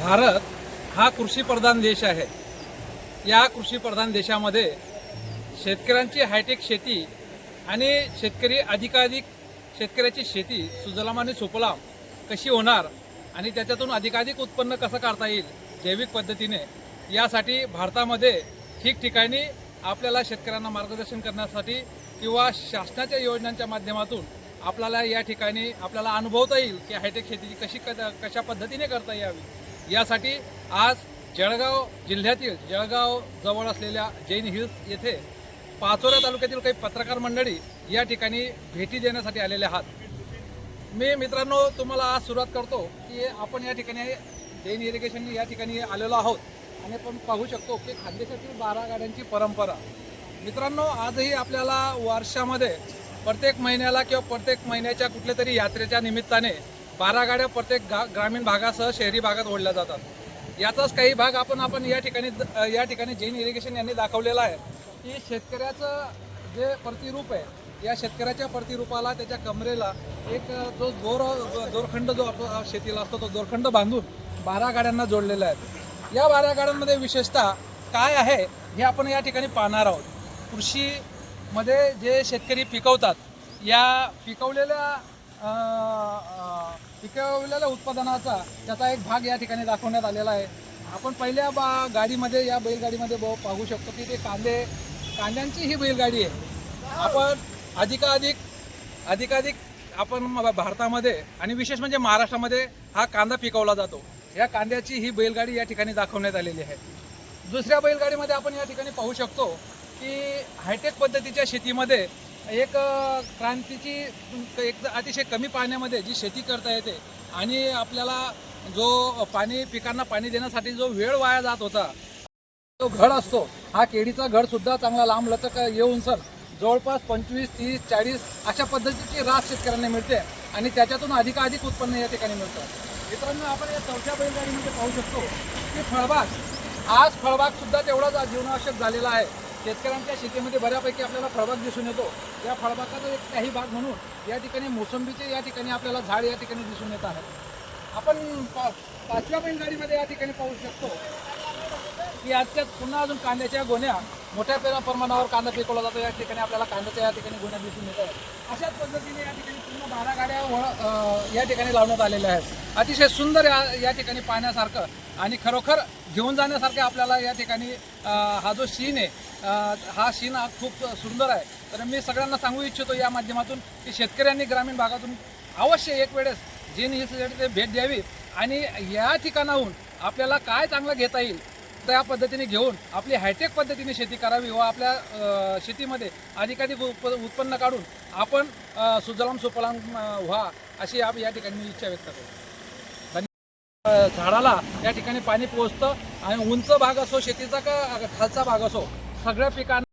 भारत हा कृषीप्रधान देश आहे. या कृषीप्रधान देशामध्ये शेतकऱ्यांची हायटेक शेती आणि शेतकरी अधिकाधिक शेतकऱ्याची शेती सुजलाम आणि सुपलाम कशी होणार आणि त्याच्यातून अधिकाधिक उत्पन्न कसं काढता येईल जैविक पद्धतीने यासाठी भारतामध्ये ठिकठिकाणी आपल्याला शेतकऱ्यांना मार्गदर्शन करण्यासाठी किंवा शासनाच्या योजनांच्या माध्यमातून आपल्याला या ठिकाणी आपल्याला अनुभवता येईल की हायटेक शेतीची कशी कशा पद्धतीने करता यावी. यासाठी आज जळगाव जिल्ह्यातील जळगाव जवळ असलेल्या जैन हिल्स येथे पाचोरा तालुक्यातील काही पत्रकार मंडळी या ठिकाणी भेटी देण्यासाठी आलेले आहात. मी मित्रांनो तुम्हाला आज सुरुवात करतो की आपण या ठिकाणी जैन इरिगेशन या ठिकाणी आलेलो आहोत आणि आपण पाहू शकतो की खानदेशातील बारा गाड्यांची परंपरा. मित्रांनो आजही आपल्याला वर्षामध्ये प्रत्येक महिन्याला किंवा प्रत्येक महिन्याच्या कुठल्या तरी यात्रेच्या निमित्ताने बारा गाड्या प्रत्येक गा ग्रामीण भागासह शहरी भागात ओढल्या जातात. याचाच काही भाग आपण आपण या ठिकाणी या ठिकाणी जैन इरिगेशन यांनी दाखवलेला आहे. की शेतकऱ्याचं जे प्रतिरूप आहे या शेतकऱ्याच्या प्रतिरूपाला त्याच्या कमरेला एक जो दोर दोरखंड जो आपला शेतीला असतो तो दोरखंड बांधून बारा गाड्यांना जोडलेला आहे. या बारा गाड्यांमध्ये विशेषतः काय आहे हे आपण या ठिकाणी पाहणार आहोत. कृषीमध्ये जे शेतकरी पिकवतात या पिकवलेल्या पिकवलेल्या उत्पादनाचा त्याचा एक भाग या ठिकाणी दाखवण्यात आलेला आहे. आपण पहिल्या बा गाडीमध्ये या बैलगाडीमध्ये पाहू शकतो की ते कांदे कांद्यांची ही बैलगाडी आहे. आपण अधिकाधिक अधिकाधिक आपण भारतामध्ये आणि विशेष म्हणजे महाराष्ट्रामध्ये हा कांदा पिकवला जातो. या कांद्याची ही बैलगाडी या ठिकाणी दाखवण्यात आलेली आहे. दुसऱ्या बैलगाडीमध्ये आपण या ठिकाणी पाहू शकतो की हायटेक पद्धतीच्या शेतीमध्ये एक क्रांतीची एक अतिशय कमी पाण्यामध्ये जी शेती करता येते आणि आपल्याला जो पाणी पिकांना पाणी देण्यासाठी जो वेळ वाया जात होता तो घड असतो. हा केळीचा घड सुद्धा चांगला लांब लचक येऊन सर जवळपास पंचवीस तीस चाळीस अशा पद्धतीची रास शेतकऱ्यांना मिळते आणि त्याच्यातून अधिकाधिक उत्पन्न या ठिकाणी मिळतं. मित्रांनो आपण या चौथ्या बैलगाडीमध्ये पाहू शकतो की फळबाग आज फळबाग सुद्धा तेवढाच जीवनावश्यक झालेला आहे. शेतकऱ्यांच्या शेतीमध्ये बऱ्यापैकी आपल्याला फळबाग दिसून येतो. या फळबागाचा एक काही भाग म्हणून या ठिकाणी मोसंबीचे या ठिकाणी आपल्याला झाड या ठिकाणी दिसून येत आहेत. आपण पा पाचव्या बैलगाडीमध्ये या ठिकाणी पाहू शकतो की आजच्या पुन्हा अजून कांद्याच्या गोण्या मोठ्या पेरा प्रमाणावर कांदा पिकवला जातो. या ठिकाणी आपल्याला कांद्याच्या या ठिकाणी गोण्या दिसून येत आहेत. अशाच पद्धतीने या ठिकाणी पूर्ण बारा गाड्या या ठिकाणी लावण्यात आलेल्या आहेत. अतिशय सुंदर या या ठिकाणी पाहण्यासारखं आणि खरोखर घेऊन जाण्यासारखं आपल्याला या ठिकाणी हा जो सीन आहे हा सीन हा खूप सुंदर आहे. तर मी सगळ्यांना सांगू इच्छितो या माध्यमातून की शेतकऱ्यांनी ग्रामीण भागातून अवश्य एक वेळेस जीन ते भेट द्यावी आणि या ठिकाणाहून आपल्याला काय चांगलं घेता येईल त्या पद्धतीने घेऊन आपली हायटेक पद्धतीने शेती करावी व आपल्या शेतीमध्ये अधिकाधिक उप उत्पन्न काढून आपण सुजलाम सुफलाम व्हा अशी आप या ठिकाणी मी इच्छा व्यक्त करू झाडाला या ठिकाणी पाणी पोचतं आणि उंच भाग असो शेतीचा का खालचा भाग असो सगळ्या पिकांना